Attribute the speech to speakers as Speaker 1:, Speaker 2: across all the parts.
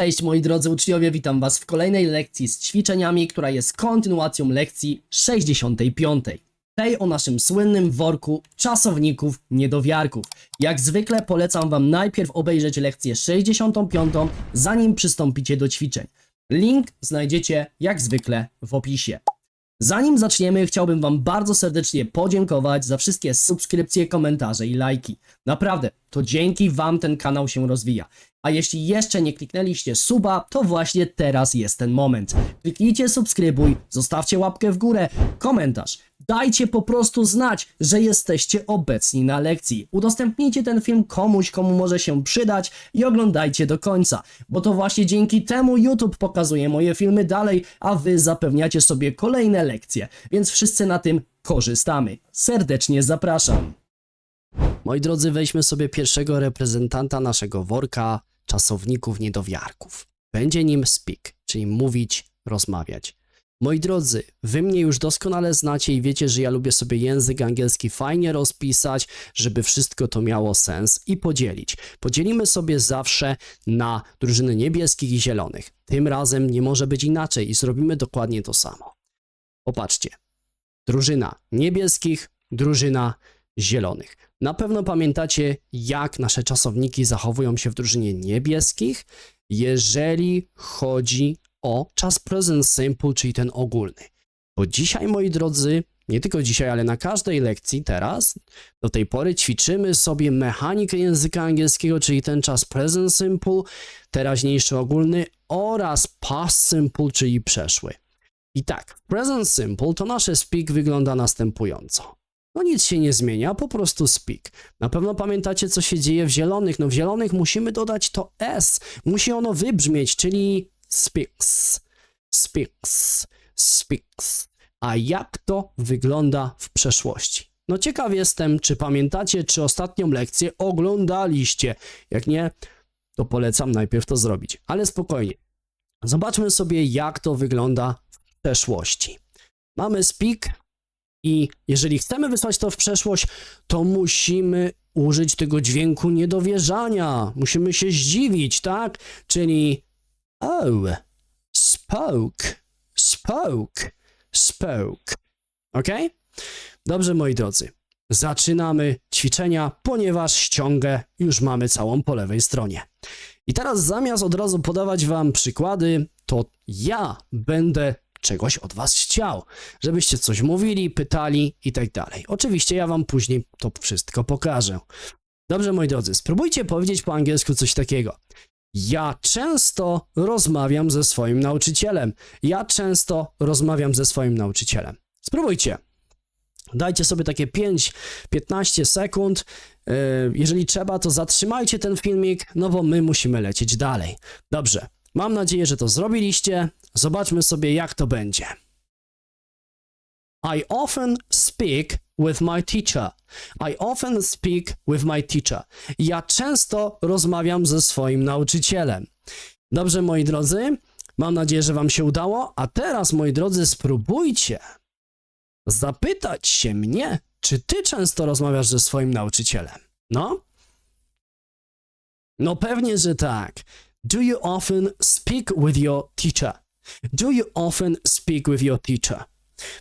Speaker 1: Cześć moi drodzy uczniowie, witam was w kolejnej lekcji z ćwiczeniami, która jest kontynuacją lekcji 65. Tej o naszym słynnym worku czasowników niedowiarków. Jak zwykle polecam wam najpierw obejrzeć lekcję 65, zanim przystąpicie do ćwiczeń. Link znajdziecie jak zwykle w opisie. Zanim zaczniemy, chciałbym Wam bardzo serdecznie podziękować za wszystkie subskrypcje, komentarze i lajki. Naprawdę, to dzięki Wam ten kanał się rozwija. A jeśli jeszcze nie kliknęliście suba, to właśnie teraz jest ten moment. Kliknijcie subskrybuj, zostawcie łapkę w górę, komentarz. Dajcie po prostu znać, że jesteście obecni na lekcji. Udostępnijcie ten film komuś, komu może się przydać i oglądajcie do końca, bo to właśnie dzięki temu YouTube pokazuje moje filmy dalej, a wy zapewniacie sobie kolejne lekcje, więc wszyscy na tym korzystamy. Serdecznie zapraszam. Moi drodzy, weźmy sobie pierwszego reprezentanta naszego worka czasowników niedowiarków. Będzie nim speak, czyli mówić, rozmawiać. Moi drodzy, wy mnie już doskonale znacie i wiecie, że ja lubię sobie język angielski fajnie rozpisać, żeby wszystko to miało sens i podzielić. Podzielimy sobie zawsze na drużyny niebieskich i zielonych. Tym razem nie może być inaczej i zrobimy dokładnie to samo. Popatrzcie. Drużyna niebieskich, drużyna zielonych. Na pewno pamiętacie, jak nasze czasowniki zachowują się w drużynie niebieskich, jeżeli chodzi o czas present simple, czyli ten ogólny. Bo dzisiaj, moi drodzy, nie tylko dzisiaj, ale na każdej lekcji teraz, do tej pory ćwiczymy sobie mechanikę języka angielskiego, czyli ten czas present simple, teraźniejszy ogólny oraz past simple, czyli przeszły. I tak, present simple to nasze speak wygląda następująco. No nic się nie zmienia, po prostu speak. Na pewno pamiętacie, co się dzieje w zielonych. No w zielonych musimy dodać to S. Musi ono wybrzmieć, czyli speaks, speaks, speaks. A jak to wygląda w przeszłości? No ciekaw jestem, czy pamiętacie, czy ostatnią lekcję oglądaliście. Jak nie, to polecam najpierw to zrobić. Ale spokojnie. Zobaczmy sobie, jak to wygląda w przeszłości. Mamy speak, i jeżeli chcemy wysłać to w przeszłość, to musimy użyć tego dźwięku niedowierzania. Musimy się zdziwić, tak? Czyli oh, spoke, spoke, spoke. Ok? Dobrze, moi drodzy. Zaczynamy ćwiczenia, ponieważ ściągę już mamy całą po lewej stronie. I teraz zamiast od razu podawać wam przykłady, to ja będę czegoś od was chciał, żebyście coś mówili, pytali i tak dalej. Oczywiście ja wam później to wszystko pokażę. Dobrze, moi drodzy, spróbujcie powiedzieć po angielsku coś takiego. Ja często rozmawiam ze swoim nauczycielem. Ja często rozmawiam ze swoim nauczycielem. Spróbujcie. Dajcie sobie takie 5-15 sekund. Yy, Jeżeli trzeba, to zatrzymajcie ten filmik, no bo my musimy lecieć dalej. Dobrze. Mam nadzieję, że to zrobiliście. Zobaczmy sobie, jak to będzie. I often speak with my teacher. I often speak with my teacher. Ja często rozmawiam ze swoim nauczycielem. Dobrze, moi drodzy. Mam nadzieję, że Wam się udało. A teraz, moi drodzy, spróbujcie zapytać się mnie, czy Ty często rozmawiasz ze swoim nauczycielem. No? No pewnie, że tak. Do you often speak with your teacher? Do you often speak with your teacher?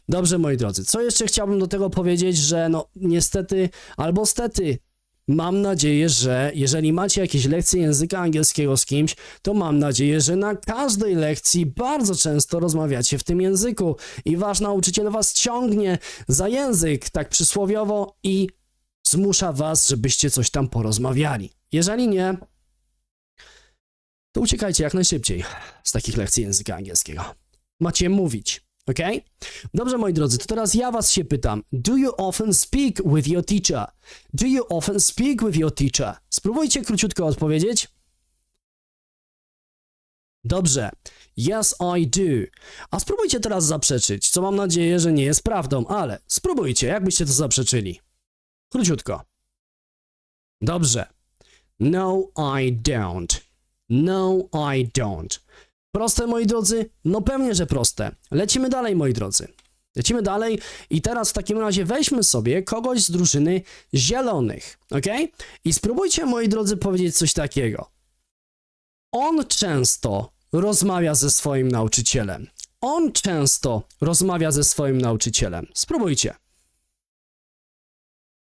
Speaker 1: Dobrze, moi drodzy, co jeszcze chciałbym do tego powiedzieć, że no niestety albo stety, mam nadzieję, że jeżeli macie jakieś lekcje języka angielskiego z kimś, to mam nadzieję, że na każdej lekcji bardzo często rozmawiacie w tym języku i wasz nauczyciel was ciągnie za język, tak przysłowiowo i zmusza was, żebyście coś tam porozmawiali. Jeżeli nie, to uciekajcie jak najszybciej z takich lekcji języka angielskiego. Macie mówić, ok? Dobrze, moi drodzy, to teraz ja was się pytam. Do you often speak with your teacher? Do you often speak with your teacher? Spróbujcie króciutko odpowiedzieć. Dobrze. Yes, I do. A spróbujcie teraz zaprzeczyć, co mam nadzieję, że nie jest prawdą, ale spróbujcie, jakbyście to zaprzeczyli. Króciutko. Dobrze. No, I don't. No, I don't. Proste, moi drodzy? No pewnie, że proste. Lecimy dalej, moi drodzy. Lecimy dalej i teraz w takim razie weźmy sobie kogoś z drużyny zielonych, ok? I spróbujcie, moi drodzy, powiedzieć coś takiego. On często rozmawia ze swoim nauczycielem. On często rozmawia ze swoim nauczycielem. Spróbujcie.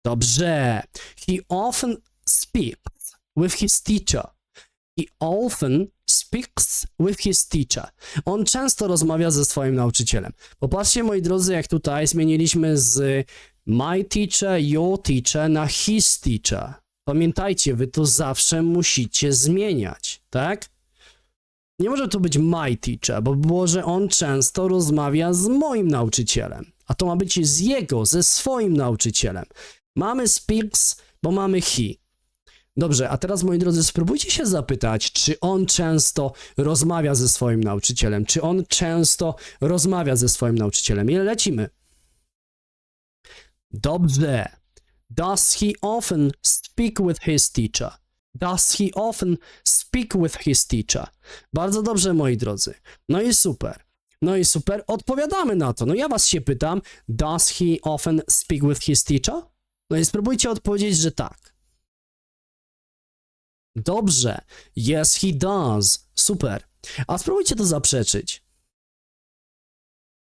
Speaker 1: Dobrze. He often speaks with his teacher. He often speaks with his teacher. On często rozmawia ze swoim nauczycielem. Popatrzcie, moi drodzy, jak tutaj zmieniliśmy z my teacher, your teacher na his teacher. Pamiętajcie, wy to zawsze musicie zmieniać, tak? Nie może to być my teacher, bo było, że on często rozmawia z moim nauczycielem, a to ma być z jego, ze swoim nauczycielem. Mamy speaks, bo mamy he. Dobrze, a teraz moi drodzy, spróbujcie się zapytać, czy on często rozmawia ze swoim nauczycielem, czy on często rozmawia ze swoim nauczycielem. I lecimy. Dobrze. Does he often speak with his teacher? Does he often speak with his teacher? Bardzo dobrze, moi drodzy. No i super. No i super. Odpowiadamy na to. No ja was się pytam, does he often speak with his teacher? No i spróbujcie odpowiedzieć, że tak. Dobrze. Yes, he does. Super. A spróbujcie to zaprzeczyć.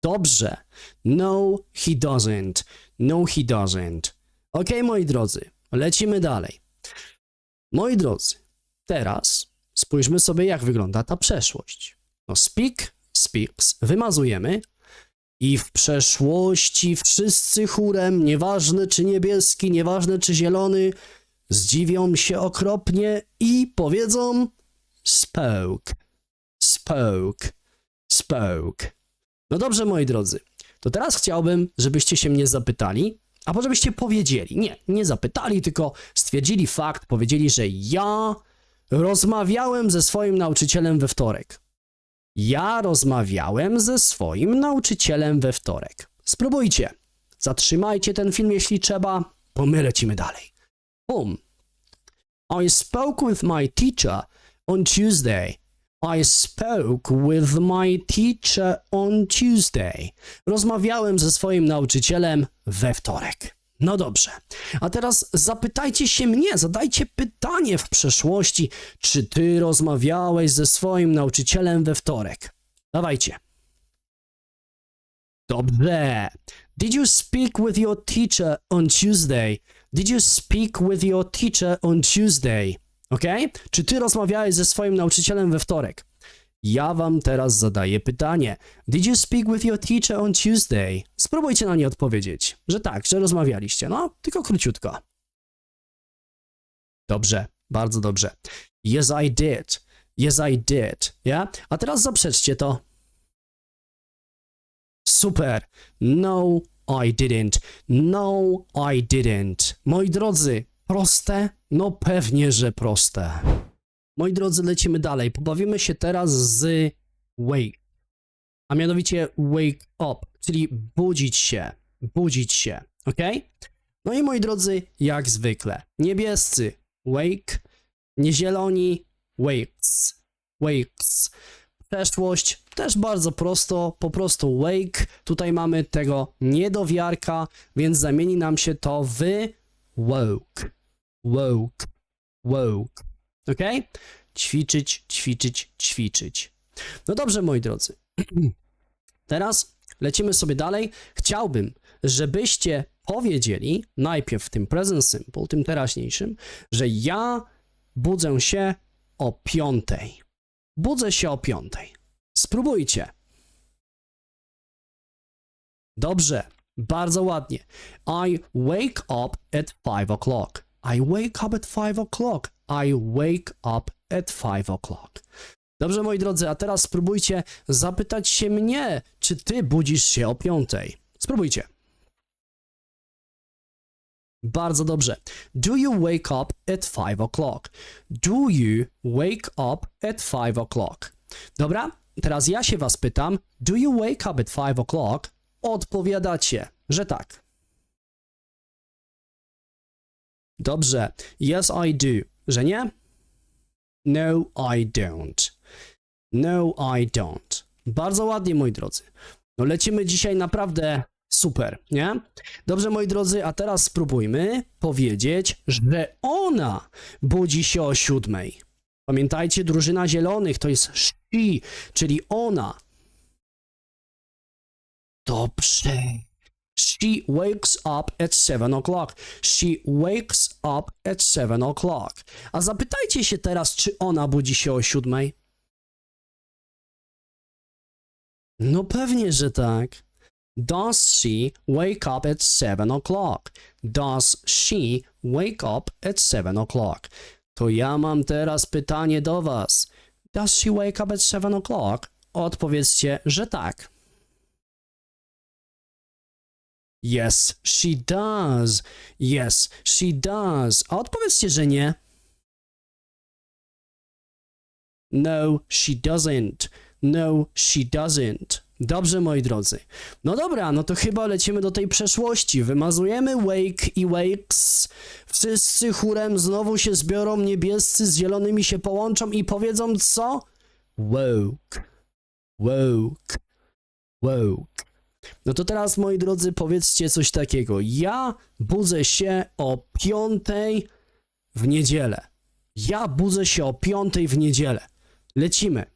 Speaker 1: Dobrze. No, he doesn't. No, he doesn't. Ok, moi drodzy, lecimy dalej. Moi drodzy, teraz spójrzmy sobie, jak wygląda ta przeszłość. No, speak, speaks, wymazujemy i w przeszłości wszyscy chórem, nieważne czy niebieski, nieważne czy zielony, zdziwią się okropnie i powiedzą spoke, spoke, spoke. No dobrze, moi drodzy, to teraz chciałbym, żebyście się mnie zapytali, albo żebyście powiedzieli. Nie, nie zapytali, tylko stwierdzili fakt, powiedzieli, że ja rozmawiałem ze swoim nauczycielem we wtorek. Ja rozmawiałem ze swoim nauczycielem we wtorek. Spróbujcie. Zatrzymajcie ten film, jeśli trzeba, bo my lecimy dalej. Boom. I spoke with my teacher on Tuesday. I spoke with my teacher on Tuesday. Rozmawiałem ze swoim nauczycielem we wtorek. No dobrze. A teraz zapytajcie się mnie, zadajcie pytanie w przeszłości, czy ty rozmawiałeś ze swoim nauczycielem we wtorek? Dawajcie. Dobrze. Did you speak with your teacher on Tuesday? Did you speak with your teacher on Tuesday? Ok? Czy ty rozmawiałeś ze swoim nauczycielem we wtorek? Ja wam teraz zadaję pytanie. Did you speak with your teacher on Tuesday? Spróbujcie na nie odpowiedzieć, że tak, że rozmawialiście. No, tylko króciutko. Dobrze, bardzo dobrze. Yes, I did. Yes, I did. Ja? A teraz zaprzeczcie to. Super. No, I didn't. No, I didn't. Moi drodzy, proste? No pewnie, że proste. Moi drodzy, lecimy dalej. Pobawimy się teraz z wake. A mianowicie wake up, czyli budzić się. Budzić się. Ok? No i moi drodzy, jak zwykle. Niebiescy wake, niezieloni wakes. Wakes. Przeszłość też bardzo prosto, po prostu wake. Tutaj mamy tego niedowiarka, więc zamieni nam się to w woke. Woke. Woke. Ok? Ćwiczyć, ćwiczyć, ćwiczyć. No dobrze, moi drodzy. Teraz lecimy sobie dalej. Chciałbym, żebyście powiedzieli najpierw w tym present simple, tym teraźniejszym, że ja budzę się o piątej. Budzę się o piątej. Spróbujcie. Dobrze, bardzo ładnie. I wake up at 5 o'clock. I wake up at 5 o'clock. I wake up at 5 o'clock. Dobrze, moi drodzy, a teraz spróbujcie zapytać się mnie, czy ty budzisz się o piątej. Spróbujcie. Bardzo dobrze. Do you wake up at 5 o'clock? Do you wake up at 5 o'clock? Dobra, teraz ja się was pytam. Do you wake up at 5 o'clock? Odpowiadacie, że tak. Dobrze. Yes, I do. Że nie? No, I don't. No, I don't. Bardzo ładnie, moi drodzy. No lecimy dzisiaj naprawdę super, nie? Dobrze, moi drodzy, a teraz spróbujmy powiedzieć, że ona budzi się o siódmej. Pamiętajcie, drużyna zielonych to jest she, czyli ona. Dobrze. She wakes up at 7 o'clock. She wakes up at 7 o'clock. A zapytajcie się teraz, czy ona budzi się o siódmej? No pewnie, że tak. Does she wake up at 7 o'clock? Does she wake up at 7 o'clock? To ja mam teraz pytanie do was. Does she wake up at 7 o'clock? Odpowiedzcie, że tak. Yes, she does. Yes, she does. A odpowiedzcie, że nie. No, she doesn't. No, she doesn't. Dobrze, moi drodzy. No dobra, no to chyba lecimy do tej przeszłości. Wymazujemy wake i wakes. Wszyscy chórem znowu się zbiorą, niebiescy z zielonymi się połączą i powiedzą co? Woke. Woke. Woke. No to teraz, moi drodzy, powiedzcie coś takiego. Ja budzę się o piątej w niedzielę. Ja budzę się o piątej w niedzielę. Lecimy.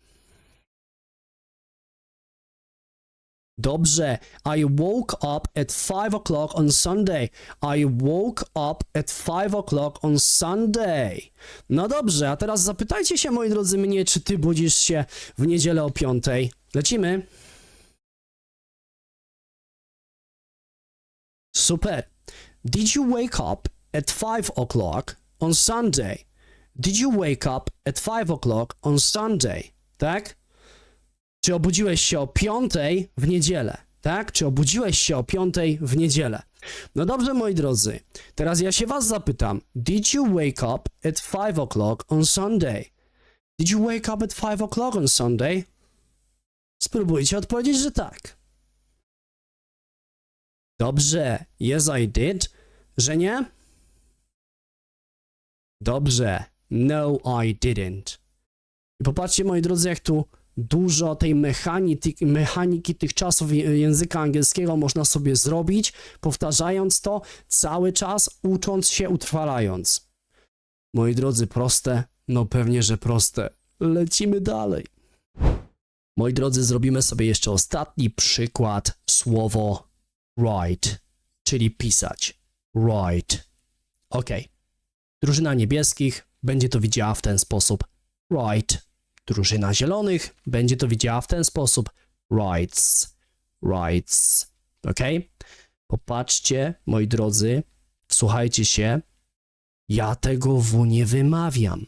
Speaker 1: Dobrze. I woke up at 5 o'clock on Sunday. I woke up at 5 o'clock on Sunday. No dobrze, a teraz zapytajcie się, moi drodzy, mnie, czy ty budzisz się w niedzielę o piątej. Lecimy. Super. Did you wake up at 5 o'clock on Sunday? Did you wake up at 5 o'clock on Sunday? Tak? Czy obudziłeś się o 5 w niedzielę? Tak? Czy obudziłeś się o 5 w niedzielę? No dobrze, moi drodzy. Teraz ja się was zapytam. Did you wake up at 5 o'clock on Sunday? Did you wake up at 5 o'clock on Sunday? Spróbujcie odpowiedzieć, że tak. Dobrze. Yes, I did. Że nie? Dobrze. No, I didn't. I popatrzcie, moi drodzy, jak tu dużo tej mechaniki, mechaniki tych czasów języka angielskiego można sobie zrobić, powtarzając to cały czas, ucząc się, utrwalając. Moi drodzy, proste? No pewnie, że proste. Lecimy dalej. Moi drodzy, zrobimy sobie jeszcze ostatni przykład. Słowo write, czyli pisać. Write. Ok. Drużyna niebieskich będzie to widziała w ten sposób. Write. Drużyna zielonych będzie to widziała w ten sposób. Writes. Writes. Ok? Popatrzcie, moi drodzy, słuchajcie się. Ja tego W nie wymawiam.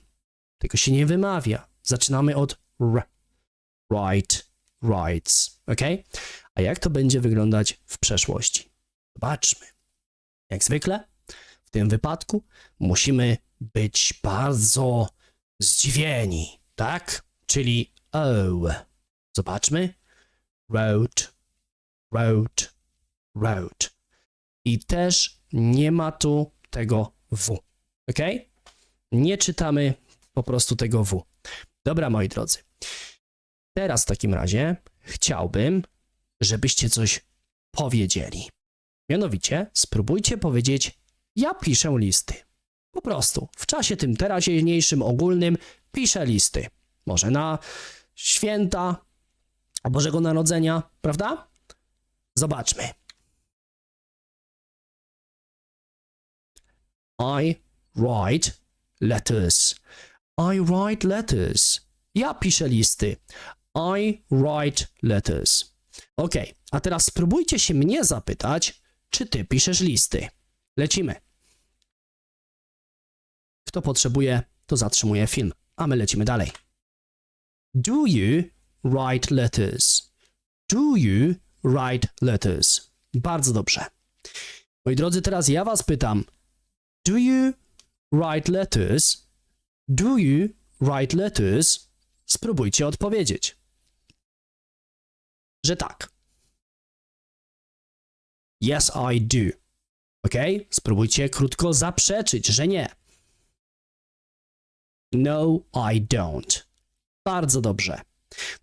Speaker 1: Tego się nie wymawia. Zaczynamy od R. Right. Rights. Ok? A jak to będzie wyglądać w przeszłości? Zobaczmy. Jak zwykle, w tym wypadku musimy być bardzo zdziwieni, tak? Czyli oh. Zobaczmy. Wrote, wrote, wrote. I też nie ma tu tego W. Ok? Nie czytamy po prostu tego W. Dobra, moi drodzy. Teraz w takim razie chciałbym, żebyście coś powiedzieli. Mianowicie spróbujcie powiedzieć: Ja piszę listy. Po prostu w czasie tym teraźniejszym, ogólnym piszę listy. Może na święta Bożego Narodzenia, prawda? Zobaczmy. I write letters. I write letters. Ja piszę listy. I write letters. Ok, a teraz spróbujcie się mnie zapytać, czy ty piszesz listy. Lecimy. Kto potrzebuje, to zatrzymuje film, a my lecimy dalej. Do you write letters? Do you write letters? Bardzo dobrze. Moi drodzy, teraz ja was pytam. Do you write letters? Do you write letters? Spróbujcie odpowiedzieć. Że tak. Yes, I do. Ok? Spróbujcie krótko zaprzeczyć, że nie. No, I don't. Bardzo dobrze.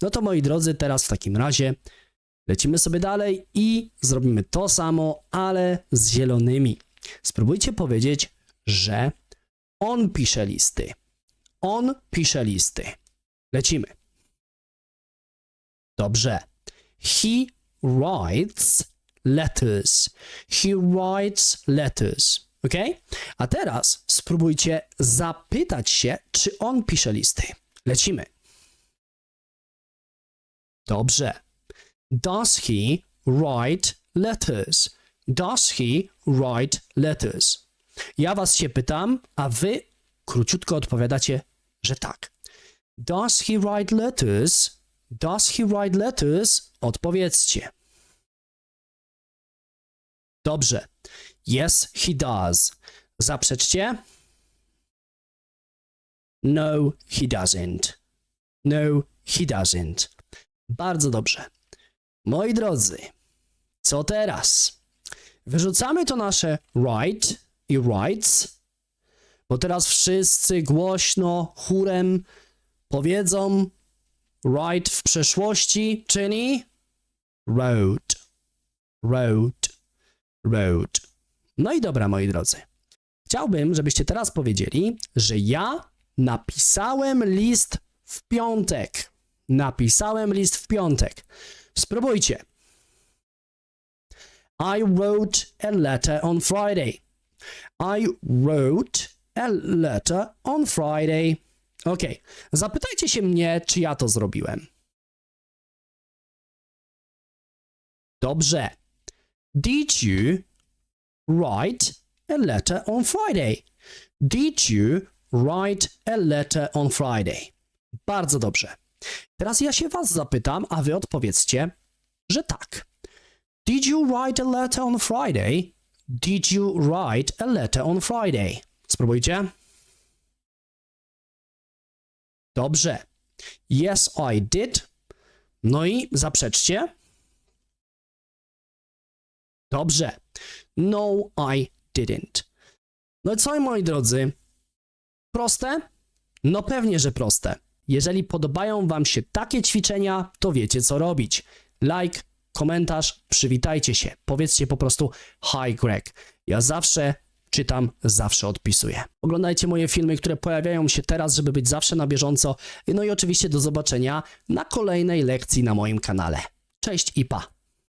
Speaker 1: No to moi drodzy, teraz w takim razie lecimy sobie dalej i zrobimy to samo, ale z zielonymi. Spróbujcie powiedzieć, że on pisze listy. on pisze listy? Lecimy. Dobrze. He writes letters. He writes letters. Ok? A teraz spróbujcie zapytać się, czy on pisze listy. Lecimy. Dobrze. Does he write letters? Does he write letters? Ja was się pytam, a wy króciutko odpowiadacie, że tak. Does he write letters? Does he write letters? Odpowiedzcie. Dobrze. Yes, he does. Zaprzeczcie. No, he doesn't. No, he doesn't. Bardzo dobrze. Moi drodzy, co teraz? Wyrzucamy to nasze right i rights, bo teraz wszyscy głośno, chórem powiedzą right w przeszłości, czyli road, road, road. No i dobra, moi drodzy. Chciałbym, żebyście teraz powiedzieli, że ja napisałem list w piątek. Napisałem list w piątek. Spróbujcie. I wrote a letter on Friday. I wrote a letter on Friday. Ok. Zapytajcie się mnie, czy ja to zrobiłem. Dobrze. Did you write a letter on Friday? Did you write a letter on Friday? Bardzo dobrze. Teraz ja się was zapytam, a wy odpowiedzcie, że tak. Did you write a letter on Friday? Did you write a letter on Friday? Spróbujcie. Dobrze. Yes, I did. No i zaprzeczcie. Dobrze. No, I didn't. No i co, moi drodzy? Proste? No pewnie, że proste. Jeżeli podobają Wam się takie ćwiczenia, to wiecie co robić. Like, komentarz, przywitajcie się. Powiedzcie po prostu Hi Greg. Ja zawsze czytam, zawsze odpisuję. Oglądajcie moje filmy, które pojawiają się teraz, żeby być zawsze na bieżąco. No i oczywiście do zobaczenia na kolejnej lekcji na moim kanale. Cześć i pa!